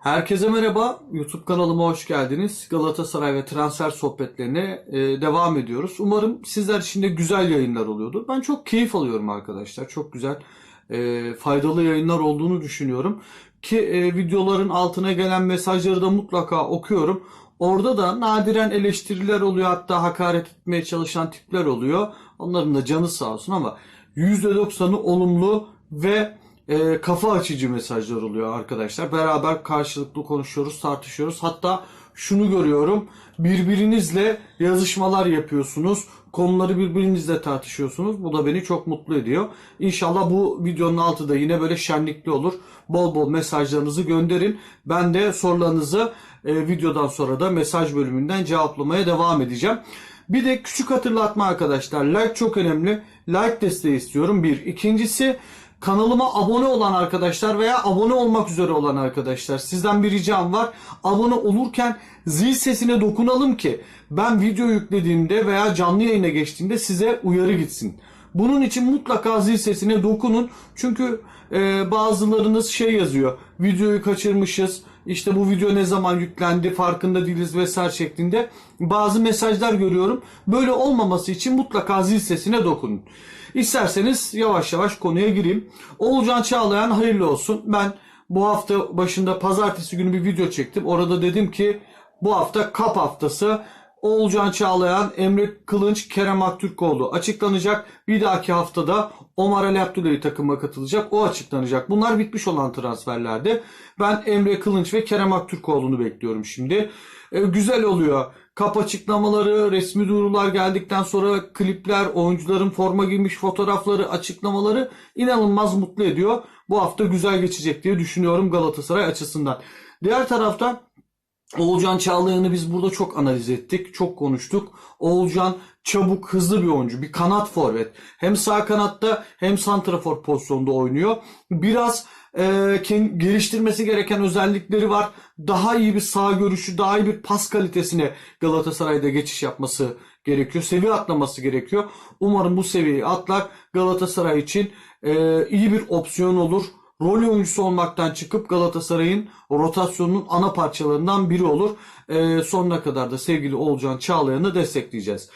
Herkese merhaba. YouTube kanalıma hoş geldiniz. Galatasaray ve transfer sohbetlerine e, devam ediyoruz. Umarım sizler için de güzel yayınlar oluyordur. Ben çok keyif alıyorum arkadaşlar. Çok güzel, e, faydalı yayınlar olduğunu düşünüyorum. Ki e, videoların altına gelen mesajları da mutlaka okuyorum. Orada da nadiren eleştiriler oluyor. Hatta hakaret etmeye çalışan tipler oluyor. Onların da canı sağ olsun ama %90'ı olumlu ve e, kafa açıcı mesajlar oluyor arkadaşlar. Beraber karşılıklı konuşuyoruz, tartışıyoruz. Hatta şunu görüyorum. Birbirinizle yazışmalar yapıyorsunuz. Konuları birbirinizle tartışıyorsunuz. Bu da beni çok mutlu ediyor. İnşallah bu videonun altı da yine böyle şenlikli olur. Bol bol mesajlarınızı gönderin. Ben de sorularınızı e, videodan sonra da mesaj bölümünden cevaplamaya devam edeceğim. Bir de küçük hatırlatma arkadaşlar. Like çok önemli. Like desteği istiyorum. Bir. İkincisi Kanalıma abone olan arkadaşlar veya abone olmak üzere olan arkadaşlar sizden bir ricam var. Abone olurken zil sesine dokunalım ki ben video yüklediğimde veya canlı yayına geçtiğimde size uyarı gitsin. Bunun için mutlaka zil sesine dokunun. Çünkü e, bazılarınız şey yazıyor. Videoyu kaçırmışız. İşte bu video ne zaman yüklendi farkında değiliz vesaire şeklinde bazı mesajlar görüyorum. Böyle olmaması için mutlaka zil sesine dokunun. İsterseniz yavaş yavaş konuya gireyim. Oğulcan Çağlayan hayırlı olsun. Ben bu hafta başında pazartesi günü bir video çektim. Orada dedim ki bu hafta kap haftası. Oğulcan Çağlayan, Emre Kılınç, Kerem Aktürkoğlu açıklanacak. Bir dahaki haftada Omar Ali Abdullahi takıma katılacak. O açıklanacak. Bunlar bitmiş olan transferlerde. Ben Emre Kılınç ve Kerem Aktürkoğlu'nu bekliyorum şimdi. Ee, güzel oluyor. Kap açıklamaları, resmi duyurular geldikten sonra klipler, oyuncuların forma giymiş fotoğrafları, açıklamaları inanılmaz mutlu ediyor. Bu hafta güzel geçecek diye düşünüyorum Galatasaray açısından. Diğer taraftan Oğulcan Çağlayan'ı biz burada çok analiz ettik, çok konuştuk. Oğulcan çabuk, hızlı bir oyuncu, bir kanat forvet. Hem sağ kanatta hem santrafor pozisyonda oynuyor. Biraz e, geliştirmesi gereken özellikleri var. Daha iyi bir sağ görüşü, daha iyi bir pas kalitesine Galatasaray'da geçiş yapması gerekiyor. Seviye atlaması gerekiyor. Umarım bu seviyeyi atlar. Galatasaray için e, iyi bir opsiyon olur rol oyuncusu olmaktan çıkıp Galatasaray'ın rotasyonunun ana parçalarından biri olur. E, sonuna kadar da sevgili Olcan Çağlayan'ı destekleyeceğiz.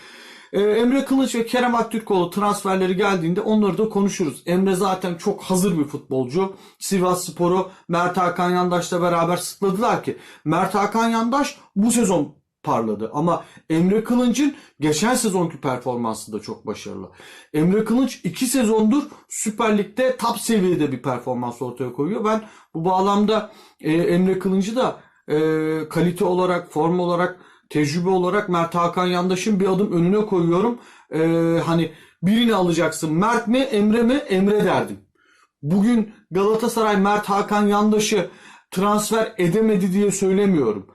E, Emre Kılıç ve Kerem Aktürkoğlu transferleri geldiğinde onları da konuşuruz. Emre zaten çok hazır bir futbolcu. Sivas Sporu Mert Hakan Yandaş'la beraber sıkladılar ki Mert Hakan Yandaş bu sezon parladı. Ama Emre Kılınç'ın geçen sezonki performansı da çok başarılı. Emre Kılınç iki sezondur Süper Lig'de top seviyede bir performans ortaya koyuyor. Ben bu bağlamda e, Emre Kılınç'ı da e, kalite olarak, form olarak, tecrübe olarak Mert Hakan Yandaş'ın bir adım önüne koyuyorum. E, hani birini alacaksın. Mert mi, Emre mi? Emre derdim. Bugün Galatasaray Mert Hakan Yandaş'ı transfer edemedi diye söylemiyorum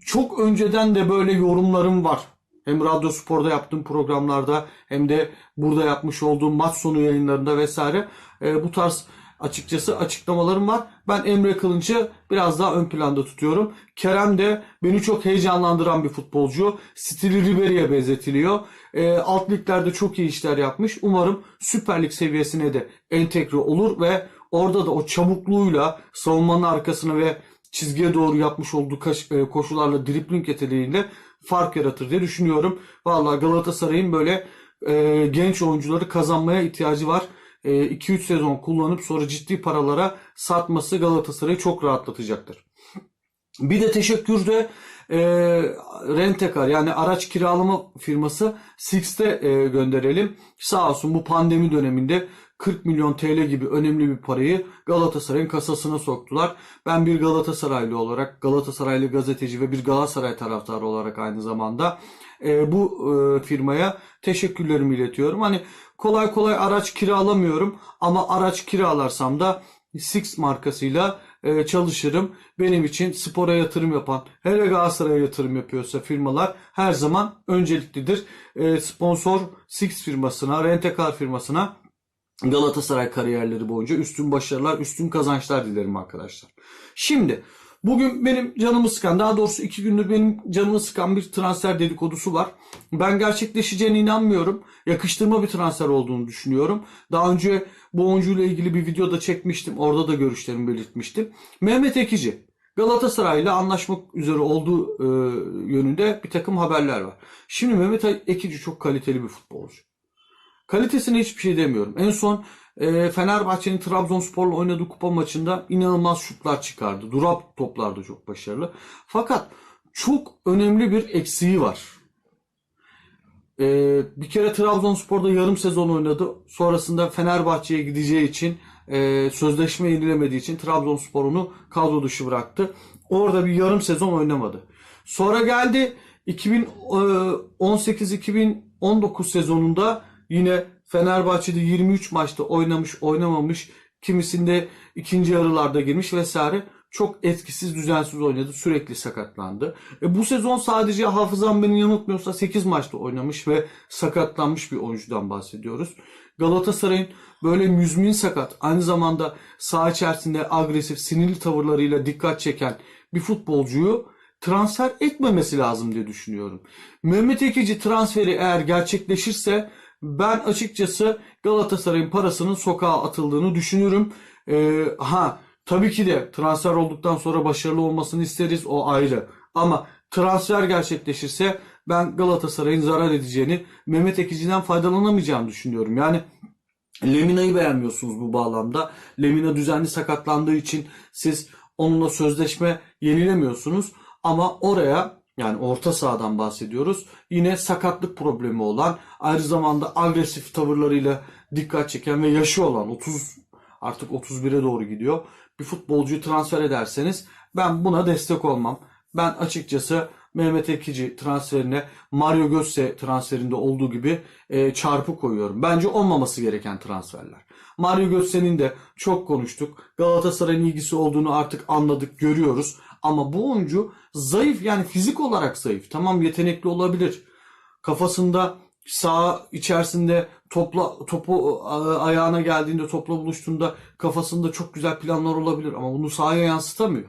çok önceden de böyle yorumlarım var. Hem Radyo Spor'da yaptığım programlarda hem de burada yapmış olduğum maç sonu yayınlarında vesaire e, bu tarz açıkçası açıklamalarım var. Ben Emre Kılınç'ı biraz daha ön planda tutuyorum. Kerem de beni çok heyecanlandıran bir futbolcu. Stili Ribery'e benzetiliyor. E, alt liglerde çok iyi işler yapmış. Umarım Süper Lig seviyesine de entegre olur ve orada da o çabukluğuyla savunmanın arkasına ve çizgiye doğru yapmış olduğu e, koşularla dripling yeteneğiyle fark yaratır diye düşünüyorum. Vallahi Galatasaray'ın böyle e, genç oyuncuları kazanmaya ihtiyacı var. 2-3 e, sezon kullanıp sonra ciddi paralara satması Galatasaray'ı çok rahatlatacaktır. Bir de teşekkür de e, Rentekar yani araç kiralama firması Six'te e, gönderelim. Sağ olsun bu pandemi döneminde 40 milyon TL gibi önemli bir parayı Galatasaray'ın kasasına soktular. Ben bir Galatasaraylı olarak, Galatasaraylı gazeteci ve bir Galatasaray taraftarı olarak aynı zamanda e, bu e, firmaya teşekkürlerimi iletiyorum. Hani kolay kolay araç kiralamıyorum ama araç kiralarsam da Six markasıyla e, çalışırım. Benim için spora yatırım yapan, hele Galatasaray'a yatırım yapıyorsa firmalar her zaman önceliklidir. E, sponsor Six firmasına, Rentekar firmasına Galatasaray kariyerleri boyunca üstün başarılar, üstün kazançlar dilerim arkadaşlar. Şimdi bugün benim canımı sıkan, daha doğrusu iki gündür benim canımı sıkan bir transfer dedikodusu var. Ben gerçekleşeceğine inanmıyorum. Yakıştırma bir transfer olduğunu düşünüyorum. Daha önce bu oyuncuyla ilgili bir video da çekmiştim. Orada da görüşlerimi belirtmiştim. Mehmet Ekici. Galatasaray ile anlaşmak üzere olduğu e, yönünde bir takım haberler var. Şimdi Mehmet Ekici çok kaliteli bir futbolcu. Kalitesine hiçbir şey demiyorum. En son e, Fenerbahçe'nin Trabzonspor'la oynadığı kupa maçında inanılmaz şutlar çıkardı. Durap toplarda çok başarılı. Fakat çok önemli bir eksiği var. E, bir kere Trabzonspor'da yarım sezon oynadı. Sonrasında Fenerbahçe'ye gideceği için e, sözleşme yenilemediği için Trabzonspor onu kadro dışı bıraktı. Orada bir yarım sezon oynamadı. Sonra geldi 2018-2019 sezonunda yine Fenerbahçe'de 23 maçta oynamış oynamamış kimisinde ikinci yarılarda girmiş vesaire çok etkisiz düzensiz oynadı sürekli sakatlandı. E, bu sezon sadece hafızam beni yanıltmıyorsa 8 maçta oynamış ve sakatlanmış bir oyuncudan bahsediyoruz. Galatasaray'ın böyle müzmin sakat aynı zamanda saha içerisinde agresif sinirli tavırlarıyla dikkat çeken bir futbolcuyu transfer etmemesi lazım diye düşünüyorum. Mehmet Ekici transferi eğer gerçekleşirse ben açıkçası Galatasaray'ın parasının sokağa atıldığını düşünürüm. Ee, ha tabii ki de transfer olduktan sonra başarılı olmasını isteriz o ayrı. Ama transfer gerçekleşirse ben Galatasaray'ın zarar edeceğini, Mehmet Ekici'den faydalanamayacağını düşünüyorum. Yani Lemina'yı beğenmiyorsunuz bu bağlamda. Lemina düzenli sakatlandığı için siz onunla sözleşme yenilemiyorsunuz. Ama oraya yani orta sahadan bahsediyoruz. Yine sakatlık problemi olan, aynı zamanda agresif tavırlarıyla dikkat çeken ve yaşı olan 30 artık 31'e doğru gidiyor. Bir futbolcuyu transfer ederseniz ben buna destek olmam. Ben açıkçası Mehmet Ekici transferine Mario Götze transferinde olduğu gibi e, çarpı koyuyorum. Bence olmaması gereken transferler. Mario Götze'nin de çok konuştuk. Galatasaray'ın ilgisi olduğunu artık anladık, görüyoruz. Ama bu oyuncu zayıf yani fizik olarak zayıf. Tamam yetenekli olabilir. Kafasında sağ içerisinde topla topu a- ayağına geldiğinde topla buluştuğunda kafasında çok güzel planlar olabilir ama bunu sahaya yansıtamıyor.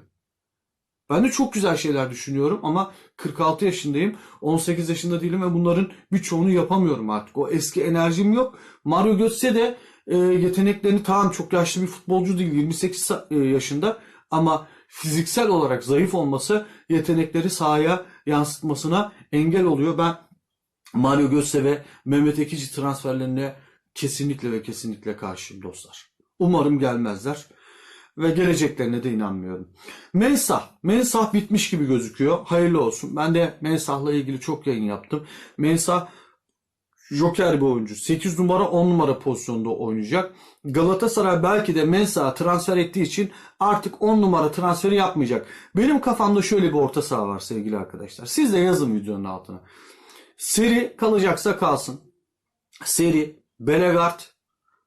Ben de çok güzel şeyler düşünüyorum ama 46 yaşındayım. 18 yaşında değilim ve bunların birçoğunu yapamıyorum artık. O eski enerjim yok. Mario Götze de e, yeteneklerini tamam çok yaşlı bir futbolcu değil 28 sa- e, yaşında ama fiziksel olarak zayıf olması yetenekleri sahaya yansıtmasına engel oluyor. Ben Mario Götze ve Mehmet Ekici transferlerine kesinlikle ve kesinlikle karşıyım dostlar. Umarım gelmezler ve geleceklerine de inanmıyorum. Mensah. Mensah bitmiş gibi gözüküyor. Hayırlı olsun. Ben de Mensah'la ilgili çok yayın yaptım. Mensah Joker bir oyuncu. 8 numara 10 numara pozisyonda oynayacak. Galatasaray belki de Mensah'ı transfer ettiği için artık 10 numara transferi yapmayacak. Benim kafamda şöyle bir orta saha var sevgili arkadaşlar. Siz de yazın videonun altına. Seri kalacaksa kalsın. Seri, Belegard,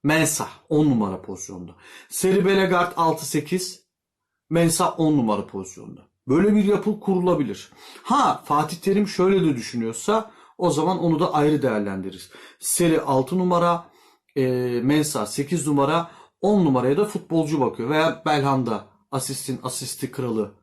Mensah 10 numara pozisyonda. Seri Belegard 6-8, Mensah 10 numara pozisyonda. Böyle bir yapı kurulabilir. Ha Fatih Terim şöyle de düşünüyorsa o zaman onu da ayrı değerlendiririz. Seri 6 numara, e, Mensah 8 numara, 10 numaraya da futbolcu bakıyor. Veya Belhanda asistin asisti kralı,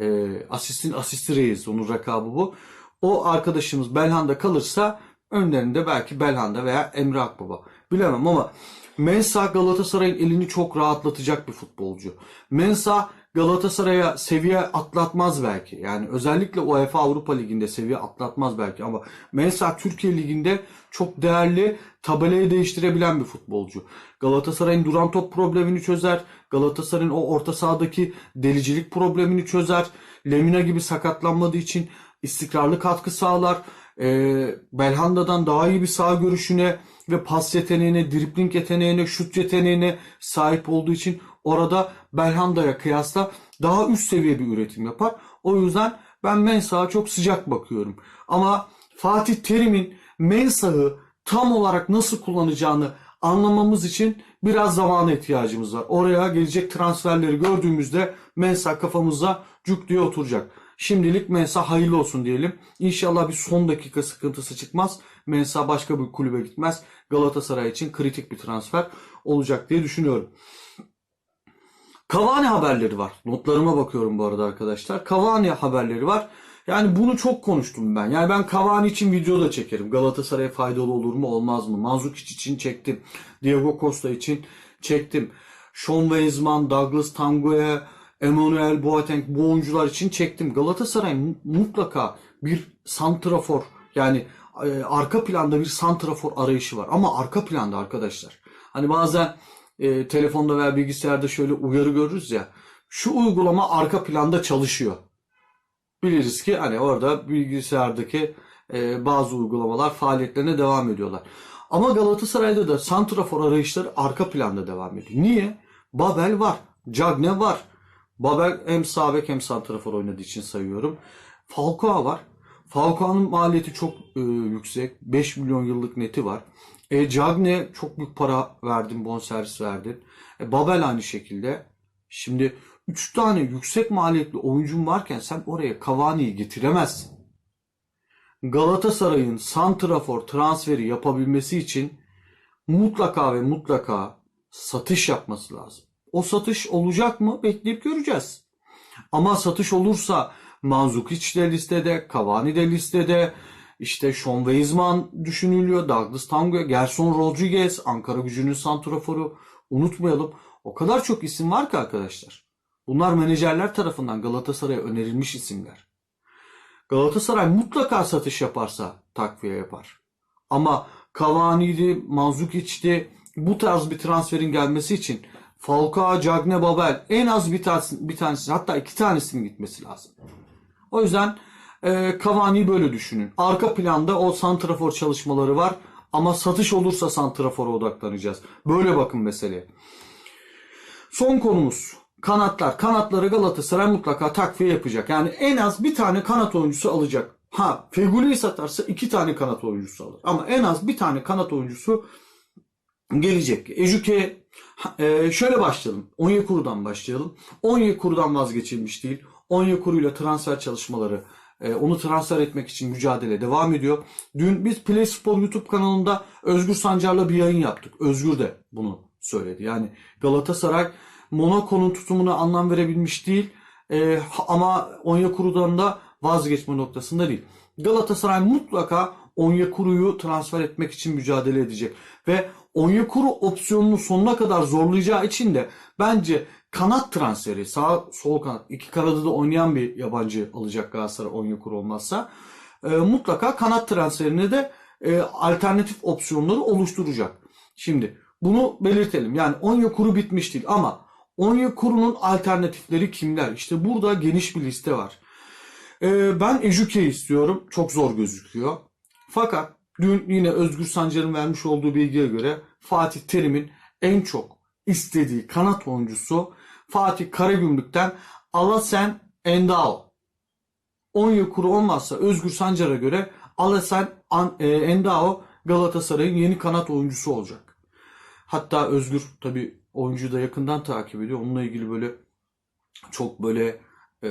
e, asistin asisti reis onun rakabı bu. O arkadaşımız Belhanda kalırsa önlerinde belki Belhanda veya Emre Akbaba. Bilemem ama Mensah Galatasaray'ın elini çok rahatlatacak bir futbolcu. Mensah Galatasaray'a seviye atlatmaz belki. Yani özellikle UEFA Avrupa Ligi'nde seviye atlatmaz belki ama Mensah Türkiye Ligi'nde çok değerli tabelayı değiştirebilen bir futbolcu. Galatasaray'ın duran top problemini çözer. Galatasaray'ın o orta sahadaki delicilik problemini çözer. Lemina gibi sakatlanmadığı için istikrarlı katkı sağlar. Ee, Belhanda'dan daha iyi bir sağ görüşüne ve pas yeteneğine, dribling yeteneğine, şut yeteneğine sahip olduğu için orada Belhanda'ya kıyasla daha üst seviye bir üretim yapar. O yüzden ben Mensah'a çok sıcak bakıyorum. Ama Fatih Terim'in Mensah'ı tam olarak nasıl kullanacağını anlamamız için biraz zamana ihtiyacımız var. Oraya gelecek transferleri gördüğümüzde Mensah kafamıza cuk diye oturacak. Şimdilik Mensah hayırlı olsun diyelim. İnşallah bir son dakika sıkıntısı çıkmaz. Mensah başka bir kulübe gitmez. Galatasaray için kritik bir transfer olacak diye düşünüyorum. Cavani haberleri var. Notlarıma bakıyorum bu arada arkadaşlar. Cavani haberleri var. Yani bunu çok konuştum ben. Yani ben Cavani için video da çekerim. Galatasaray'a faydalı olur mu olmaz mı? Mandzukic için çektim. Diego Costa için çektim. Sean Weizmann, Douglas Tangu'ya, Emmanuel Boateng bu oyuncular için çektim. Galatasaray mu- mutlaka bir santrafor yani e, arka planda bir santrafor arayışı var. Ama arka planda arkadaşlar. Hani bazen e, telefonda veya bilgisayarda şöyle uyarı görürüz ya. Şu uygulama arka planda çalışıyor. Biliriz ki hani orada bilgisayardaki e, bazı uygulamalar faaliyetlerine devam ediyorlar. Ama Galatasaray'da da santrafor arayışları arka planda devam ediyor. Niye? Babel var. Cagne var. Babel hem sağ bek hem santrafor oynadığı için sayıyorum. Falcao var. Falcao'nun maliyeti çok e, yüksek. 5 milyon yıllık neti var. E, Cagne çok büyük para verdin, bonservis verdin. E, Babel aynı şekilde. Şimdi 3 tane yüksek maliyetli oyuncun varken sen oraya Cavani'yi getiremezsin. Galatasaray'ın santrafor transferi yapabilmesi için mutlaka ve mutlaka satış yapması lazım. O satış olacak mı? Bekleyip göreceğiz. Ama satış olursa Mandzukic de listede, Cavani de listede, işte Sean Weizman düşünülüyor, Douglas Tango, Gerson Rodriguez, Ankara gücünün santraforu. Unutmayalım. O kadar çok isim var ki arkadaşlar. Bunlar menajerler tarafından Galatasaray'a önerilmiş isimler. Galatasaray mutlaka satış yaparsa takviye yapar. Ama Cavani'di, Manzukic'ti bu tarz bir transferin gelmesi için Falcao, Cagne, Babel en az bir tanesi, bir tanesi hatta iki tanesinin gitmesi lazım. O yüzden e, Cavani'yi böyle düşünün. Arka planda o santrafor çalışmaları var ama satış olursa santrafora odaklanacağız. Böyle bakın meseleye. Son konumuz kanatlar. Kanatları Galatasaray mutlaka takviye yapacak. Yani en az bir tane kanat oyuncusu alacak. Ha Feguli'yi satarsa iki tane kanat oyuncusu alır. Ama en az bir tane kanat oyuncusu gelecek. Ejüke e, şöyle başlayalım. Onyekuru'dan başlayalım. Onyekuru'dan vazgeçilmiş değil. Onyekuru'yla transfer çalışmaları onu transfer etmek için mücadele devam ediyor. Dün biz Play Spor YouTube kanalında Özgür Sancar'la bir yayın yaptık. Özgür de bunu söyledi. Yani Galatasaray Monaco'nun tutumuna anlam verebilmiş değil. E, ama Onyekuru'dan da vazgeçme noktasında değil. Galatasaray mutlaka Onyekuru'yu transfer etmek için mücadele edecek. Ve Onyekuru opsiyonunu sonuna kadar zorlayacağı için de bence kanat transferi sağ sol kanat iki kanadı da oynayan bir yabancı alacak Galatasaray Onyekuru olmazsa e, mutlaka kanat transferine de e, alternatif opsiyonları oluşturacak. Şimdi bunu belirtelim. Yani Onyekuru bitmiş değil ama Onyekuru'nun alternatifleri kimler? İşte burada geniş bir liste var. E, ben Ejüke istiyorum. Çok zor gözüküyor. Fakat dün yine Özgür Sancar'ın vermiş olduğu bilgiye göre Fatih Terim'in en çok istediği kanat oyuncusu Fatih Karagümrük'ten Alasen Endao. Onyekuru olmazsa Özgür Sancar'a göre Alasen e, Endao Galatasaray'ın yeni kanat oyuncusu olacak. Hatta Özgür tabi oyuncuyu da yakından takip ediyor. Onunla ilgili böyle çok böyle e,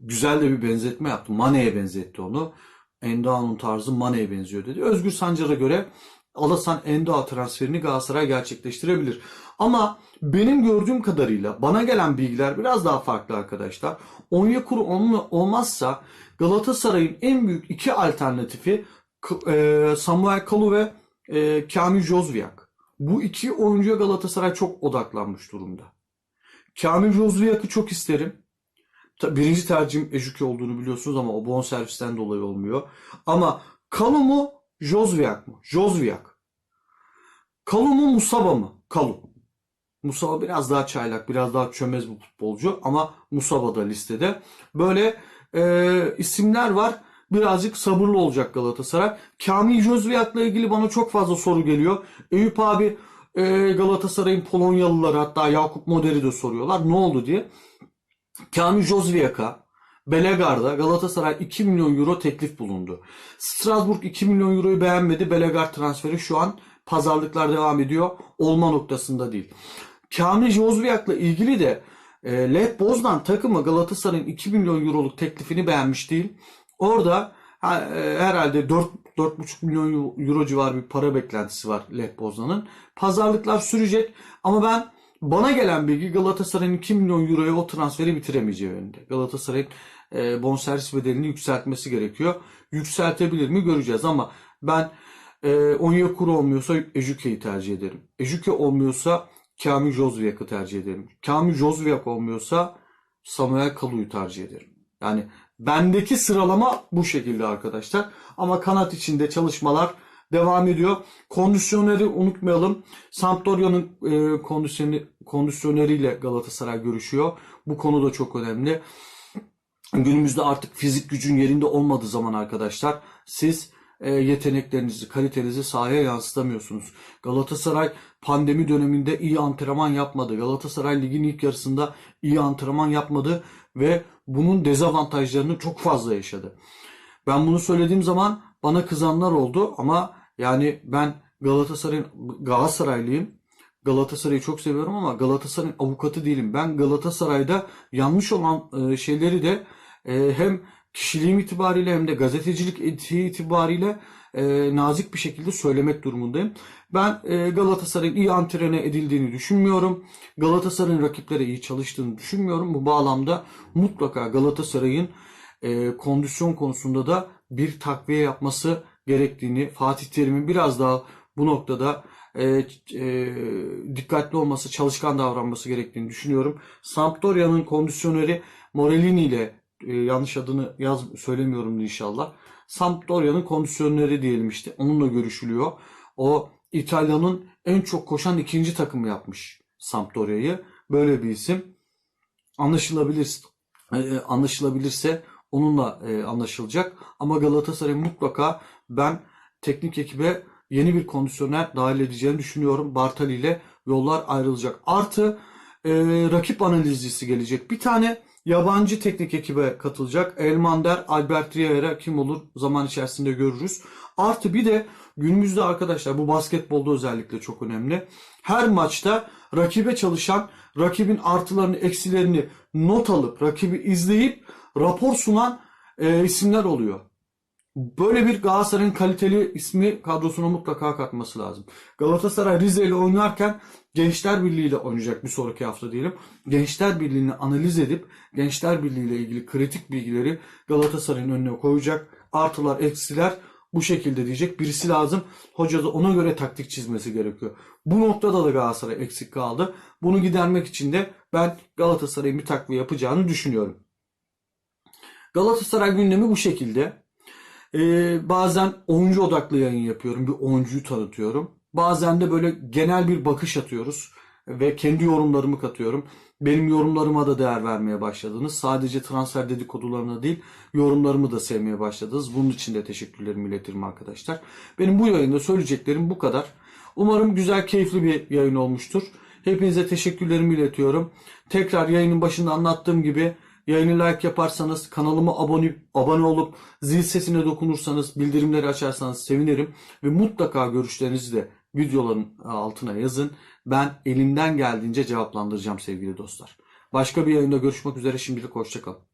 güzel de bir benzetme yaptı. Mane'ye benzetti onu. Endao'nun tarzı Mane'ye benziyor dedi. Özgür Sancar'a göre Alasan Endao transferini Galatasaray gerçekleştirebilir. Ama benim gördüğüm kadarıyla bana gelen bilgiler biraz daha farklı arkadaşlar. Onyekuru olmazsa Galatasaray'ın en büyük iki alternatifi e, Samuel Kalu ve e, Kamil Jozviak. Bu iki oyuncuya Galatasaray çok odaklanmış durumda. Kamil Jozviak'ı çok isterim. Birinci tercihim Ejüke olduğunu biliyorsunuz ama o bonservisten dolayı olmuyor. Ama Kalu mu Jozviak mı? Jozviak. Kalu mu Musaba mı? Kalu. Musaba biraz daha çaylak, biraz daha çömez bir futbolcu ama Musaba da listede. Böyle e, isimler var. Birazcık sabırlı olacak Galatasaray. Kamil Jozviak'la ilgili bana çok fazla soru geliyor. Eyüp abi e, Galatasaray'ın Polonyalıları hatta Yakup Moder'i de soruyorlar. Ne oldu diye. Kamil Jozviak'a Belegar'da Galatasaray 2 milyon euro teklif bulundu. Strasbourg 2 milyon euroyu beğenmedi. Belegar transferi şu an pazarlıklar devam ediyor. Olma noktasında değil. Kamil Jozviak'la ilgili de e, Lev Bozdan takımı Galatasaray'ın 2 milyon euroluk teklifini beğenmiş değil. Orada ha, e, herhalde 4 4,5 milyon euro civarı bir para beklentisi var Lev Poznan'ın. Pazarlıklar sürecek ama ben bana gelen bilgi Galatasaray'ın 2 milyon euroya o transferi bitiremeyeceği yönünde. Galatasaray'ın e, bonservis bedelini yükseltmesi gerekiyor. Yükseltebilir mi göreceğiz ama ben e, Onyekuru olmuyorsa Ejüke'yi tercih ederim. Ejüke olmuyorsa Kamil Jozviak'ı tercih ederim. Kamil Jozviak olmuyorsa Samuel Kalu'yu tercih ederim. Yani bendeki sıralama bu şekilde arkadaşlar. Ama kanat içinde çalışmalar devam ediyor. Kondisyoneri unutmayalım. Sampdoria'nın e, kondisyonu, kondisyoneriyle Galatasaray görüşüyor. Bu konu da çok önemli. Günümüzde artık fizik gücün yerinde olmadığı zaman arkadaşlar siz e, yeteneklerinizi, kalitenizi sahaya yansıtamıyorsunuz. Galatasaray pandemi döneminde iyi antrenman yapmadı. Galatasaray ligin ilk yarısında iyi antrenman yapmadı ve bunun dezavantajlarını çok fazla yaşadı. Ben bunu söylediğim zaman bana kızanlar oldu ama yani ben Galatasaray'ın Galatasaraylıyım. Galatasaray'ı çok seviyorum ama Galatasaray'ın avukatı değilim. Ben Galatasaray'da yanlış olan e, şeyleri de e, hem kişiliğim itibariyle hem de gazetecilik etiği itibariyle e, nazik bir şekilde söylemek durumundayım. Ben e, Galatasaray'ın iyi antrene edildiğini düşünmüyorum. Galatasaray'ın rakiplere iyi çalıştığını düşünmüyorum. Bu bağlamda mutlaka Galatasaray'ın e, kondisyon konusunda da bir takviye yapması gerektiğini, Fatih Terim'in biraz daha bu noktada e, e, dikkatli olması, çalışkan davranması gerektiğini düşünüyorum. Sampdoria'nın kondisyoneri Morellini ile e, yanlış adını yaz söylemiyorum inşallah. Sampdoria'nın kondisyoneri diyelim işte. Onunla görüşülüyor. O İtalya'nın en çok koşan ikinci takımı yapmış Sampdoria'yı. Böyle bir isim. Anlaşılabilir, e, anlaşılabilirse onunla e, anlaşılacak. Ama Galatasaray mutlaka ben teknik ekibe yeni bir kondisyoner dahil edeceğini düşünüyorum. Bartali ile yollar ayrılacak. Artı e, rakip analizcisi gelecek. Bir tane yabancı teknik ekibe katılacak. Elmander, Albert Riera kim olur zaman içerisinde görürüz. Artı bir de günümüzde arkadaşlar bu basketbolda özellikle çok önemli. Her maçta rakibe çalışan, rakibin artılarını, eksilerini not alıp, rakibi izleyip rapor sunan e, isimler oluyor. Böyle bir Galatasaray'ın kaliteli ismi kadrosuna mutlaka katması lazım. Galatasaray Rize ile oynarken Gençler Birliği ile oynayacak bir sonraki hafta diyelim. Gençler Birliği'ni analiz edip Gençler Birliği ile ilgili kritik bilgileri Galatasaray'ın önüne koyacak. Artılar, eksiler bu şekilde diyecek birisi lazım. Hoca da ona göre taktik çizmesi gerekiyor. Bu noktada da Galatasaray eksik kaldı. Bunu gidermek için de ben Galatasaray'ın bir takviye yapacağını düşünüyorum. Galatasaray gündemi bu şekilde. Ee, bazen oyuncu odaklı yayın yapıyorum. Bir oyuncuyu tanıtıyorum. Bazen de böyle genel bir bakış atıyoruz. Ve kendi yorumlarımı katıyorum. Benim yorumlarıma da değer vermeye başladınız. Sadece transfer dedikodularına değil, yorumlarımı da sevmeye başladınız. Bunun için de teşekkürlerimi iletirim arkadaşlar. Benim bu yayında söyleyeceklerim bu kadar. Umarım güzel, keyifli bir yayın olmuştur. Hepinize teşekkürlerimi iletiyorum. Tekrar yayının başında anlattığım gibi Yayını like yaparsanız, kanalıma abone, abone olup zil sesine dokunursanız, bildirimleri açarsanız sevinirim. Ve mutlaka görüşlerinizi de videoların altına yazın. Ben elimden geldiğince cevaplandıracağım sevgili dostlar. Başka bir yayında görüşmek üzere şimdilik hoşçakalın.